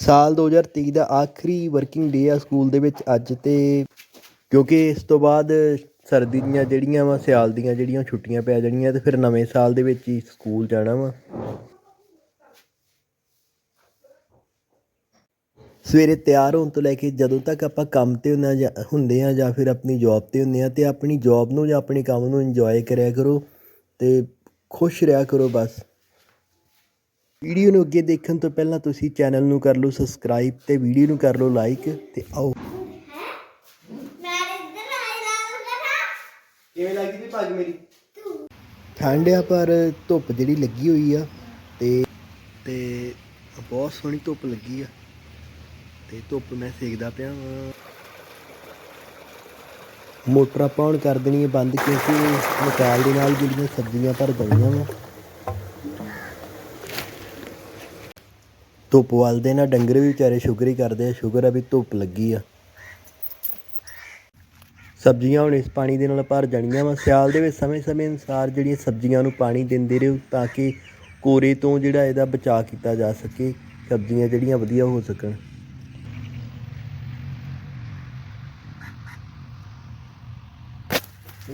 ਸਾਲ 2023 ਦਾ ਆਖਰੀ working day ਆ ਸਕੂਲ ਦੇ ਵਿੱਚ ਅੱਜ ਤੇ, ਕਿਉਂਕਿ ਇਸ ਤੋਂ ਬਾਅਦ ਸਰਦੀ ਦੀਆਂ ਜਿਹੜੀਆਂ ਵਾ, ਸਿਆਲ ਦੀਆਂ ਜਿਹੜੀਆਂ ਛੁੱਟੀਆਂ ਪੈ ਜਾਣੀਆਂ ਤੇ ਫਿਰ ਨਵੇਂ ਸਾਲ ਦੇ ਵਿੱਚ ਹੀ ਸਕੂਲ ਜਾਣਾ ਵਾ। ਸਵੇਰੇ ਤਿਆਰ ਹੋਣ ਤੋਂ ਲੈ ਕੇ ਜਦੋਂ ਤੱਕ ਆਪਾਂ ਕੰਮ ਤੇ ਹੁੰਦੇ ਆ ਜਾਂ, ਹੁੰਦੇ ਆ ਜਾਂ ਫਿਰ ਆਪਣੀ ਜੌਬ ਤੇ ਹੁੰਦੇ ਆ ਤੇ ਆਪਣੀ ਜੌਬ ਨੂੰ ਜਾਂ ਆਪਣੇ ਕੰਮ ਨੂੰ ਇੰਜੋਏ ਕਰਿਆ ਕਰੋ ਤੇ ਖੁਸ਼ ਰਿਹਾ ਕਰੋ ਬਸ। ਵੀਡੀਓ ਨੂੰ ਅੱਗੇ ਦੇਖਣ ਤੋਂ ਪਹਿਲਾਂ ਤੁਸੀਂ ਚੈਨਲ ਨੂੰ ਕਰ ਲਓ ਸਬਸਕ੍ਰਾਈਬ ਤੇ ਵੀਡੀਓ ਨੂੰ ਕਰ ਲਓ ਲਾਈਕ ਤੇ ਆਓ। ਕਿਵੇਂ ਲੱਗਦੀ ਵੀ ਪੱਗ ਮੇਰੀ? ਠੰਡ ਆ ਪਰ ਧੁੱਪ ਜਿਹੜੀ ਲੱਗੀ ਹੋਈ ਆ ਤੇ ਤੇ ਬਹੁਤ ਸੋਹਣੀ ਧੁੱਪ ਲੱਗੀ ਆ ਤੇ ਧੁੱਪ ਮੈਂ ਸੇਕਦਾ ਪਿਆ ਵਾਂ। ਮੋਟਰ ਆਪਾਂ ਹੁਣ ਕਰ ਦੇਣੀ ਹੈ ਬੰਦ ਕਿਉਂਕਿ ਮਕਾਲ ਦੇ ਨਾਲ ਜਿਹੜੀਆਂ ਸਬਜ਼ੀਆਂ ਭਰ ਗਈਆਂ ਵਾ। ਧੁੱਪ ਵੱਲ ਦੇ ਨਾ, ਡੰਗਰ ਵੀ ਵਿਚਾਰੇ ਸ਼ੁਕਰ ਹੀ ਕਰਦੇ ਆ ਸ਼ੁਕਰ ਆ ਵੀ ਧੁੱਪ ਲੱਗੀ ਆ। ਸਬਜ਼ੀਆਂ ਹੁਣ ਇਸ ਪਾਣੀ ਦੇ ਨਾਲ ਭਰ ਜਾਣੀਆਂ ਵਾ। ਸਿਆਲ ਦੇ ਵਿੱਚ ਸਮੇਂ-ਸਮੇਂ ਅਨੁਸਾਰ ਜਿਹੜੀਆਂ ਸਬਜ਼ੀਆਂ ਨੂੰ ਪਾਣੀ ਦਿੰਦੇ ਰਹੋ ਤਾਂ ਕਿ ਕੋਰੇ ਤੋਂ ਜਿਹੜਾ ਇਹਦਾ ਬਚਾਅ ਕੀਤਾ ਜਾ ਸਕੇ, ਸਬਜ਼ੀਆਂ ਜਿਹੜੀਆਂ ਵਧੀਆ ਹੋ ਸਕਣ।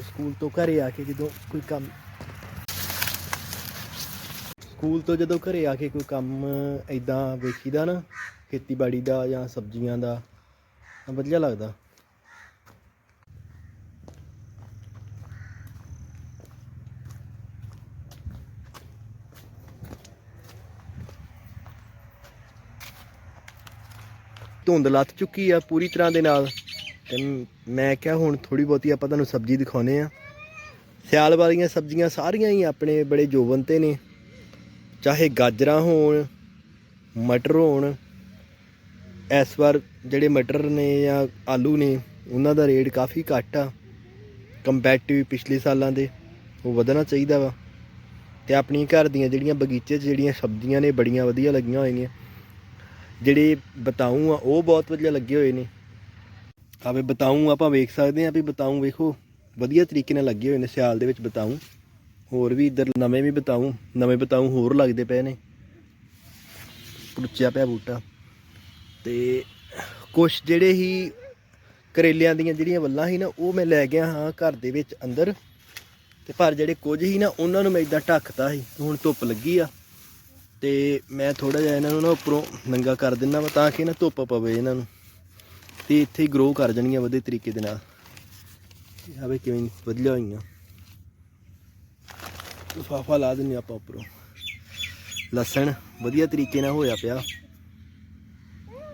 ਸਕੂਲ ਤੋਂ ਘਰੇ ਆ ਕੇ ਜਦੋਂ ਕੋਈ ਕੰਮ ਸਕੂਲ ਤੋਂ ਜਦੋਂ ਘਰੇ ਆ ਕੇ ਕੋਈ ਕੰਮ ਐਦਾਂ ਵੇਖੀਦਾ ਨਾ, ਖੇਤੀਬਾੜੀ ਦਾ ਜਾਂ ਸਬਜ਼ੀਆਂ ਦਾ, ਤਾਂ ਵਧੀਆ ਲੱਗਦਾ। ਧੁੰਦ ਲੱਤ ਚੁੱਕੀ ਆ ਪੂਰੀ ਤਰ੍ਹਾਂ ਦੇ ਨਾਲ, ਤੇ ਮੈਂ ਕਿਹਾ ਹੁਣ ਥੋੜੀ ਬਹੁਤੀ ਆਪਾਂ ਤੁਹਾਨੂੰ ਸਬਜ਼ੀ ਦਿਖਾਉਨੇ ਆ ਸਿਆਲ ਵਾਲੀਆਂ ਸਬਜ਼ੀਆਂ ਸਾਰੀਆਂ ਹੀ ਆਪਣੇ ਬੜੇ ਜੋਬਨ ਤੇ ਨੇ। ਚਾਹੇ ਗਾਜਰਾਂ ਹੋਣ, ਮਟਰ ਹੋਣ, ਇਸ ਵਾਰ ਜਿਹੜੇ ਮਟਰ ਨੇ ਜਾਂ ਆਲੂ ਨੇ, ਉਹਨਾਂ ਦਾ ਰੇਟ ਕਾਫੀ ਘੱਟ ਆ। ਕੰਪੈਟਿਵ ਪਿਛਲੇ ਸਾਲਾਂ ਦੇ, ਉਹ ਵਧਣਾ ਚਾਹੀਦਾ ਵਾ। ਤੇ ਆਪਣੀ ਘਰ ਦੀਆਂ ਜਿਹੜੀਆਂ ਬਗੀਚੇ 'ਚ ਜਿਹੜੀਆਂ ਸਬਜ਼ੀਆਂ ਨੇ, ਬੜੀਆਂ ਵਧੀਆ ਲੱਗੀਆਂ ਹੋਈਆਂ। ਨੇ ਜਿਹੜੇ ਬਤਾਊ ਆ, ਉਹ ਬਹੁਤ ਵਧੀਆ ਲੱਗੇ ਹੋਏ ਨੇ। ਆਵੇ ਬਤਾਊ ਆਪਾਂ ਵੇਖ ਸਕਦੇ ਆ ਵੀ ਬਤਾਊ ਵੇਖੋ, ਵਧੀਆ ਤਰੀਕੇ ਨਾਲ ਲੱਗੇ ਹੋਏ ਨੇ ਸਿਆਲ ਦੇ ਵਿੱਚ ਬਤਾਊ। ਹੋਰ ਵੀ ਇੱਧਰ ਨਵੇਂ ਵੀ ਬਤਾਊ, ਨਵੇਂ ਬਤਾਊ ਹੋਰ ਲੱਗਦੇ ਪਏ ਨੇ। ਪੁੱਚਿਆ ਪਿਆ ਬੂਟਾ। ਤੇ ਕੁਛ ਜਿਹੜੇ ਹੀ ਕਰੇਲਿਆਂ ਦੀਆਂ ਜਿਹੜੀਆਂ ਵੱਲਾਂ ਸੀ ਨਾ, ਉਹ ਮੈਂ ਲੈ ਗਿਆ ਹਾਂ ਘਰ ਦੇ ਵਿੱਚ ਅੰਦਰ। ਤੇ ਪਰ ਜਿਹੜੇ ਕੁਝ ਹੀ ਨਾ, ਉਹਨਾਂ ਨੂੰ ਮੈਂ ਇਦਾਂ ਢੱਕਤਾ ਸੀ ਹੁਣ ਧੁੱਪ ਲੱਗੀ ਆ। ਤੇ ਮੈਂ ਥੋੜਾ ਜਿਹਾ ਇਹਨਾਂ ਨੂੰ ਨਾ ਉੱਪਰੋਂ ਨੰਗਾ ਕਰ ਦਿੰਦਾ ਵਾ ਤਾਂ ਕਿ ਨਾ ਧੁੱਪ ਪਵੇ ਇਹਨਾਂ ਨੂੰ। ਤੇ ਇੱਥੇ ਹੀ ਗਰੋ ਕਰ ਜਾਣਗੀਆਂ ਵਧੀਆ ਤਰੀਕੇ ਦੇ ਨਾਲ। ਆਵੇ ਕਿਵੇਂ ਵਧੀਆ ਹੋਈਆਂ। ਲਫ਼ਾਫਾ ਲਾ ਦਿੰਨੇ ਆਪਾਂ ਉੱਪਰੋਂ। ਲਸਣ ਵਧੀਆ ਤਰੀਕੇ ਨਾਲ ਹੋਇਆ ਪਿਆ।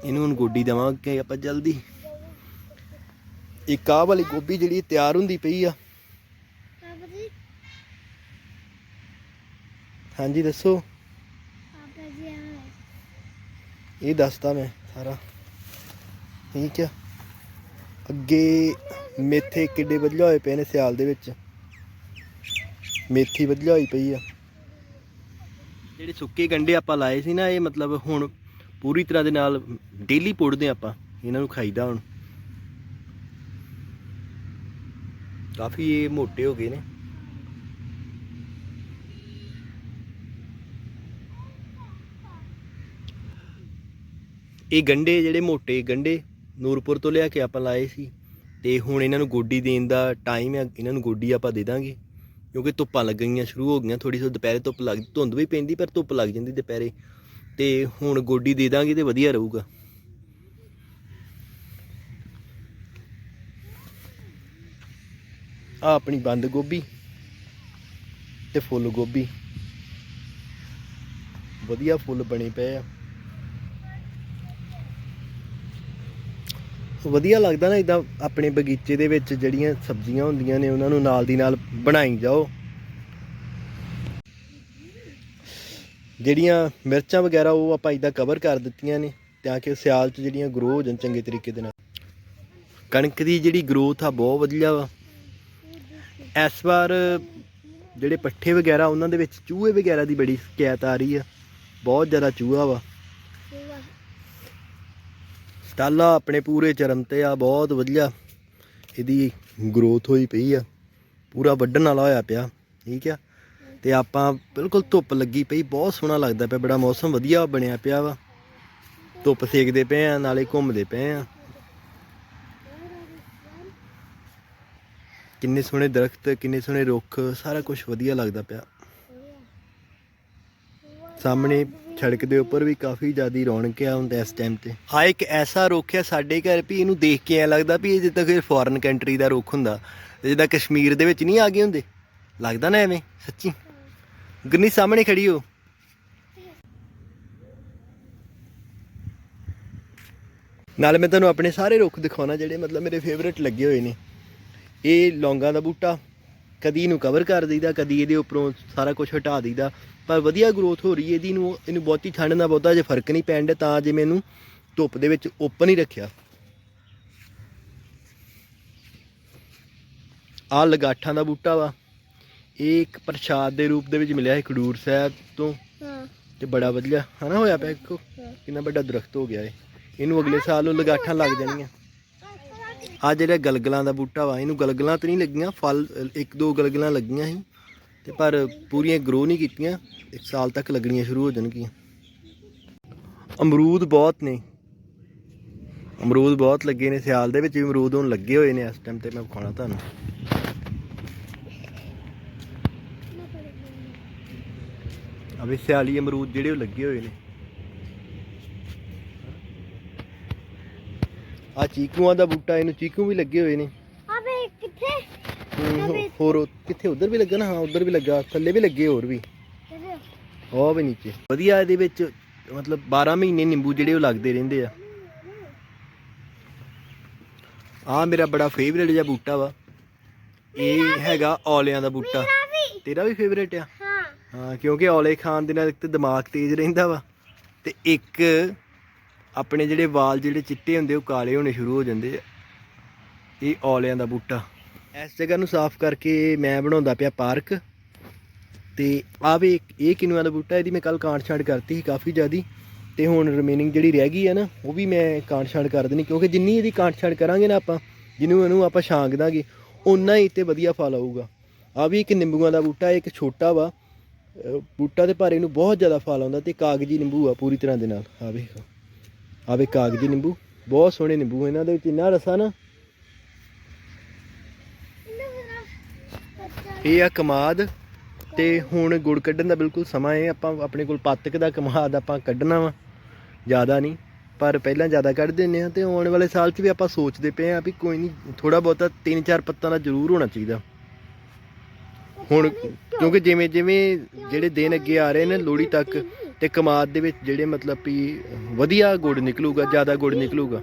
ਇਹਨੂੰ ਹੁਣ ਗੋਡੀ ਦੇਵਾਂਗੇ ਆਪਾਂ ਜਲਦੀ। ਇੱਕ ਆਹ ਵਾਲੀ ਗੋਭੀ ਜਿਹੜੀ ਤਿਆਰ ਹੁੰਦੀ ਪਈ ਆ। ਹਾਂਜੀ, ਦੱਸੋ। ਇਹ ਦੱਸਦਾ ਮੈਂ ਸਾਰਾ। ਠੀਕ ਆ। ਅੱਗੇ ਮੇਥੇ ਕਿੱਡੇ ਵਧੀਆ ਹੋਏ ਪਏ ਨੇ ਸਿਆਲ ਦੇ ਵਿੱਚ। ਮੇਥੀ ਵਧੀਆ ਹੋਈ ਪਈ ਆ। ਜਿਹੜੇ ਸੁੱਕੇ ਗੰਡੇ ਆਪਾਂ ਲਾਏ ਸੀ ਨਾ, ਇਹ ਮਤਲਬ ਹੁਣ ਪੂਰੀ ਤਰ੍ਹਾਂ ਦੇ ਨਾਲ ਡੇਲੀ ਪੁੱਟਦੇ ਆਪਾਂ, ਇਹਨਾਂ ਨੂੰ ਖਾਈਦਾ ਹੁਣ। ਕਾਫੀ ਇਹ ਮੋਟੇ ਹੋ ਗਏ ਨੇ। ਇਹ ਗੰਡੇ ਜਿਹੜੇ ਮੋਟੇ ਗੰਡੇ ਨੂਰਪੁਰ ਤੋਂ ਲਿਆ ਕੇ ਆਪਾਂ ਲਾਏ ਸੀ, ਤੇ ਹੁਣ ਇਹਨਾਂ ਨੂੰ ਗੋਡੀ ਦੇਣ ਦਾ ਟਾਈਮ ਹੈ ਇਹਨਾਂ ਨੂੰ ਗੋਡੀ ਆਪਾਂ ਦੇ ਦਾਂਗੇ। ਕਿਉਂਕਿ ਧੁੱਪਾਂ ਲੱਗਣੀਆਂ ਸ਼ੁਰੂ ਹੋ ਗਈਆਂ ਥੋੜੀ ਸੋ ਦੁਪਹਿਰੇ ਧੁੱਪ ਲੱਗ ਧੁੰਦ ਵੀ ਪੈਂਦੀ ਪਰ ਧੁੱਪ ਲੱਗ ਜਾਂਦੀ ਦੁਪਹਿਰੇ। ਤੇ ਹੁਣ ਗੋਡੀ ਦੇ ਦਾਂਗੇ ਤੇ ਵਧੀਆ ਰਹੂਗਾ। ਆ ਆਪਣੀ ਬੰਦ ਗੋਭੀ ਤੇ ਫੁੱਲ ਗੋਭੀ। ਵਧੀਆ ਫੁੱਲ ਬਣੇ ਪਏ ਆ। ਵਧੀਆ ਲੱਗਦਾ ਨਾ ਇਦਾਂ ਆਪਣੇ ਬਗੀਚੇ ਦੇ ਵਿੱਚ ਜਿਹੜੀਆਂ ਸਬਜ਼ੀਆਂ ਹੁੰਦੀਆਂ ਨੇ, ਉਹਨਾਂ ਨੂੰ ਨਾਲ ਦੀ ਨਾਲ ਬਣਾਈ ਜਾਓ। ਜਿਹੜੀਆਂ ਮਿਰਚਾਂ ਵਗੈਰਾ ਉਹ ਆਪਾਂ ਇਦਾਂ ਕਵਰ ਕਰ ਦਿੱਤੀਆਂ ਨੇ, ਤਾਂ ਕਿ ਸਿਆਲ 'ਚ ਜਿਹੜੀਆਂ ਗਰੋ ਹੋ ਜਾਣ ਚੰਗੇ ਤਰੀਕੇ ਦੇ ਨਾਲ। ਕਣਕ ਦੀ ਜਿਹੜੀ ਗਰੋਥ ਆ, ਬਹੁਤ ਵਧੀਆ ਵਾ। ਇਸ ਵਾਰ ਜਿਹੜੇ ਪੱਠੇ ਵਗੈਰਾ, ਉਹਨਾਂ ਦੇ ਵਿੱਚ ਚੂਹੇ ਵਗੈਰਾ ਦੀ ਬੜੀ ਸ਼ਿਕਾਇਤ ਆ ਰਹੀ ਆ। ਬਹੁਤ ਜ਼ਿਆਦਾ ਚੂਹਾ ਵਾ। ਟਾਲਾ ਆਪਣੇ ਪੂਰੇ ਚਰਮ ਤੇ ਆ, ਬਹੁਤ ਵਧੀਆ। ਇਹਦੀ ਗਰੋਥ ਹੋਈ ਪਈ ਆ। ਪੂਰਾ ਵੱਢਣ ਵਾਲਾ ਹੋਇਆ ਪਿਆ, ਠੀਕ ਆ? ਤੇ ਆਪਾਂ ਬਿਲਕੁਲ ਧੁੱਪ ਲੱਗੀ ਪਈ, ਬਹੁਤ ਸੋਹਣਾ ਲੱਗਦਾ ਪਿਆ, ਬੜਾ ਮੌਸਮ ਵਧੀਆ ਬਣਿਆ ਪਿਆ ਵਾ। ਧੁੱਪ ਸੇਕਦੇ ਪਏ ਆ, ਨਾਲੇ ਘੁੰਮਦੇ ਪਏ ਆ। ਕਿੰਨੇ ਸੋਹਣੇ ਦਰਖਤ, ਕਿੰਨੇ ਸੋਹਣੇ ਰੁੱਖ, ਸਾਰਾ ਕੁਝ ਵਧੀਆ ਲੱਗਦਾ ਪਿਆ। ਸਾਹਮਣੇ ਸੜਕ ਦੇ ਉੱਪਰ ਵੀ ਕਾਫੀ ਜ਼ਿਆਦੀ ਰੌਣਕ ਆ ਹੁੰਦਾ ਇਸ ਟਾਈਮ ਤੇ। ਹਾਂ, ਇੱਕ ਐਸਾ ਰੁੱਖ ਆ ਸਾਡੇ ਘਰ ਵੀ ਇਹਨੂੰ ਦੇਖ ਕੇ ਐ ਲੱਗਦਾ ਵੀ ਇਹ ਜਿੱਦਾਂ ਕੋਈ ਫੋਰਨ ਕੰਟਰੀ ਦਾ ਰੁੱਖ ਹੁੰਦਾ ਜਿੱਦਾਂ ਕਸ਼ਮੀਰ ਦੇ ਵਿੱਚ ਨਹੀਂ ਆ ਗਏ ਹੁੰਦੇ। ਲੱਗਦਾ ਨਾ ਐਵੇਂ, ਸੱਚੀ। ਗੰਨੀ ਸਾਹਮਣੇ ਖੜੀ ਹੋ। ਨਾਲ ਮੈਂ ਤੁਹਾਨੂੰ ਆਪਣੇ ਸਾਰੇ ਰੁੱਖ ਦਿਖਾਉਣਾ ਜਿਹੜੇ ਮਤਲਬ ਮੇਰੇ ਫੇਵਰੇਟ ਲੱਗੇ ਹੋਏ ਨੇ। ਇਹ ਲੌਂਗਾਂ ਦਾ ਬੂਟਾ, ਕਦੀ ਇਹਨੂੰ ਕਵਰ ਕਰ ਦਈਦਾ, ਕਦੀ ਇਹਦੇ ਉੱਪਰੋਂ ਸਾਰਾ ਕੁਝ ਹਟਾ ਦਈਦਾ। ਪਰ ਵਧੀਆ ਗਰੋਥ ਹੋ ਰਹੀ ਹੈ ਇਹਦੀ ਨੂੰ ਇਹਨੂੰ ਬਹੁਤੀ ਠੰਡ ਨਾਲ ਬਹੁਤਾ ਜੇ ਫ਼ਰਕ ਨਹੀਂ ਪੈਣ ਡਿਆ ਤਾਂ ਜੇ ਮੈਨੂੰ ਧੁੱਪ ਦੇ ਵਿੱਚ ਓਪਨ ਹੀ ਰੱਖਿਆ। ਆ ਲਗਾਠਾਂ ਦਾ ਬੂਟਾ ਵਾ। ਇਹ ਇੱਕ ਪ੍ਰਸ਼ਾਦ ਦੇ ਰੂਪ ਦੇ ਵਿੱਚ ਮਿਲਿਆ ਹੈ ਖਡੂਰ ਸਾਹਿਬ ਤੋਂ। ਹਾਂ। ਤੇ ਬੜਾ ਵਧੀਆ ਹਨਾ ਹੋਇਆ ਪਿਆ ਦੇਖੋ ਕਿੰਨਾ ਵੱਡਾ ਦਰਖਤ ਹੋ ਗਿਆ ਏ ਇਹਨੂੰ ਅਗਲੇ ਸਾਲ ਉਹ ਲਗਾਠਾਂ ਲੱਗ ਜਾਣੀਆਂ। ਆ ਜਿਹੜਾ ਗਲਗਲਾਂ ਦਾ ਬੂਟਾ ਵਾ ਇਹਨੂੰ ਗਲਗਲਾਂ ਤੇ ਨਹੀਂ ਲੱਗੀਆਂ ਫਲ ਇੱਕ ਦੋ ਗਲਗਲਾਂ ਲੱਗੀਆਂ ਸੀ। ਤੇ ਪਰ ਪੂਰੀਆਂ ਗਰੋ ਨਹੀਂ ਕੀਤੀਆਂ ਇੱਕ ਸਾਲ ਤੱਕ ਲੱਗਣੀਆਂ ਸ਼ੁਰੂ ਹੋ ਜਾਣਗੀਆਂ। ਅਮਰੂਦ ਬਹੁਤ ਨੇ। ਅਮਰੂਦ ਬਹੁਤ ਲੱਗੇ ਨੇ ਸਿਆਲ ਦੇ ਵਿੱਚ ਵੀ ਅਮਰੂਦ ਹੁਣ ਲੱਗੇ ਹੋਏ ਨੇ ਇਸ ਟਾਈਮ ਤੇ ਮੈਂ ਵਿਖਾਉਣਾ ਤੁਹਾਨੂੰ। ਅਵੇ ਸਿਆਲੀ ਅਮਰੂਦ ਜਿਹੜੇ ਉਹ ਲੱਗੇ ਹੋਏ ਨੇ। ਆ ਚੀਕੂਆਂ ਦਾ ਬੂਟਾ ਇਹਨੂੰ ਚੀਕੂ ਵੀ ਲੱਗੇ ਹੋਏ ਨੇ। ਅਬੇ ਕਿੱਥੇ? ਹੋਰ ਉਹ- ਕਿੱਥੇ ਉਧਰ ਵੀ ਲੱਗਾ ਨਾ? ਹਾਂ ਉਧਰ ਵੀ ਲੱਗਾ ਥੱਲੇ ਵੀ ਲੱਗੇ ਹੋਰ ਵੀ। ਉਹ ਵੀ ਨੀਚੇ। ਵਧੀਆ ਇਹਦੇ ਵਿੱਚ ਮਤਲਬ 12 ਮਹੀਨੇ ਨਿੰਬੂ ਜਿਹੜੇ ਉਹ ਲੱਗਦੇ ਰਹਿੰਦੇ ਆ। ਆ ਮੇਰਾ ਬੜਾ ਫੇਵਰੇਟ ਜਿਹਾ ਬੂਟਾ ਵਾ। ਇਹ ਹੈਗਾ ਔਲਿਆਂ ਦਾ ਬੂਟਾ। ਤੇਰਾ ਵੀ ਫੇਵਰੇਟ ਆ? ਹਾਂ। ਹਾਂ ਕਿਉਂਕਿ ਔਲੇ ਖਾਣ ਦੇ ਨਾਲ ਇੱਕ ਤਾਂ ਦਿਮਾਗ ਤੇਜ਼ ਰਹਿੰਦਾ ਵਾ ਤੇ ਇੱਕ ਆਪਣੇ ਜਿਹੜੇ ਵਾਲ ਜਿਹੜੇ ਚਿੱਟੇ ਹੁੰਦੇ ਉਹ ਕਾਲੇ ਹੋਣੇ ਸ਼ੁਰੂ ਹੋ ਜਾਂਦੇ ਆ। ਇਹ ਔਲਿਆਂ ਦਾ ਬੂਟਾ। ਇਸ ਜਗ੍ਹਾ ਨੂੰ ਸਾਫ਼ ਕਰਕੇ ਮੈਂ ਬਣਾਉਂਦਾ ਪਿਆ ਪਾਰਕ। ਤੇ ਆ ਵੀ ਇਹ ਕਿਨੂਆਂ ਦਾ ਬੂਟਾ, ਇਹਦੀ ਮੈਂ ਕੱਲ ਕਾਂਟ ਛਾਂਟ ਕਰਤੀ ਸੀ ਕਾਫੀ ਜ਼ਿਆਦੀ। ਤੇ ਹੁਣ ਰਿਮੇਨਿੰਗ ਜਿਹੜੀ ਰਹਿ ਗਈ ਹੈ ਨਾ, ਉਹ ਵੀ ਮੈਂ ਕਾਂਟ ਛਾਂਟ ਕਰ ਦੇਣੀ, ਕਿਉਂਕਿ ਜਿੰਨੀ ਇਹਦੀ ਕਾਂਟ ਛਾਂਟ ਕਰਾਂਗੇ ਨਾ ਆਪਾਂ, ਜਿਹਨੂੰ ਇਹਨੂੰ ਆਪਾਂ ਛਾਂਗ ਦਾਂਗੇ, ਓਨਾ ਹੀ ਤੇ ਵਧੀਆ ਫਲ ਆਊਗਾ। ਆ ਵੀ ਇੱਕ ਨਿੰਬੂਆਂ ਦਾ ਬੂਟਾ ਇੱਕ ਛੋਟਾ ਵਾ। ਬੂਟਾ ਤੇ ਪਰ ਇਹਨੂੰ ਬਹੁਤ ਜ਼ਿਆਦਾ ਫਲ ਆਉਂਦਾ ਤੇ ਕਾਗਜੀ ਨਿੰਬੂ ਆ ਪੂਰੀ ਤਰ੍ਹਾਂ ਦੇ ਨਾਲ। ਆ ਵੇਖੋ। ਆ ਵੇ ਕਾਗਜੀ ਨਿੰਬੂ, ਬਹੁਤ ਸੋਹਣੇ ਨਿੰਬੂ ਇਹਨਾਂ ਦੇ ਵਿੱਚ ਇੰਨਾ ਰਸਾ ਨਾ ਇਹ ਆ ਕਮਾਦ ਤੇ ਹੁਣ ਗੁੜ ਕੱਢਣ ਦਾ ਬਿਲਕੁਲ ਸਮਾਂ ਹੈ ਆਪਾਂ ਆਪਣੇ ਕੋਲ ਪਾਤਕ ਦਾ ਕਮਾਦ ਆਪਾਂ ਕੱਢਣਾ ਵਾ, ਜ਼ਿਆਦਾ ਨਹੀਂ, ਪਰ ਪਹਿਲਾਂ ਜ਼ਿਆਦਾ ਕੱਢ ਦਿੰਨੇ ਆ ਤੇ ਆਉਣ ਵਾਲੇ ਸਾਲ 'ਚ ਵੀ ਆਪਾਂ ਸੋਚਦੇ ਪਏ ਆ ਵੀ ਕੋਈ ਨਹੀਂ ਥੋੜਾ ਬਹੁਤਾ ਤਿੰਨ ਚਾਰ ਪੱਤਾਂ ਦਾ ਜ਼ਰੂਰ ਹੋਣਾ ਚਾਹੀਦਾ। ਹੁਣ ਕਿਉਂਕਿ ਜਿਵੇਂ ਜਿਵੇਂ ਜਿਹੜੇ ਦਿਨ ਅੱਗੇ ਆ ਰਹੇ ਨੇ ਲੋਹੜੀ ਤੱਕ ਤੇ ਕਮਾਦ ਦੇ ਵਿੱਚ ਜਿਹੜੇ ਮਤਲਬ ਵੀ ਵਧੀਆ ਗੁੜ ਨਿਕਲੂਗਾ, ਜ਼ਿਆਦਾ ਗੁੜ ਨਿਕਲੂਗਾ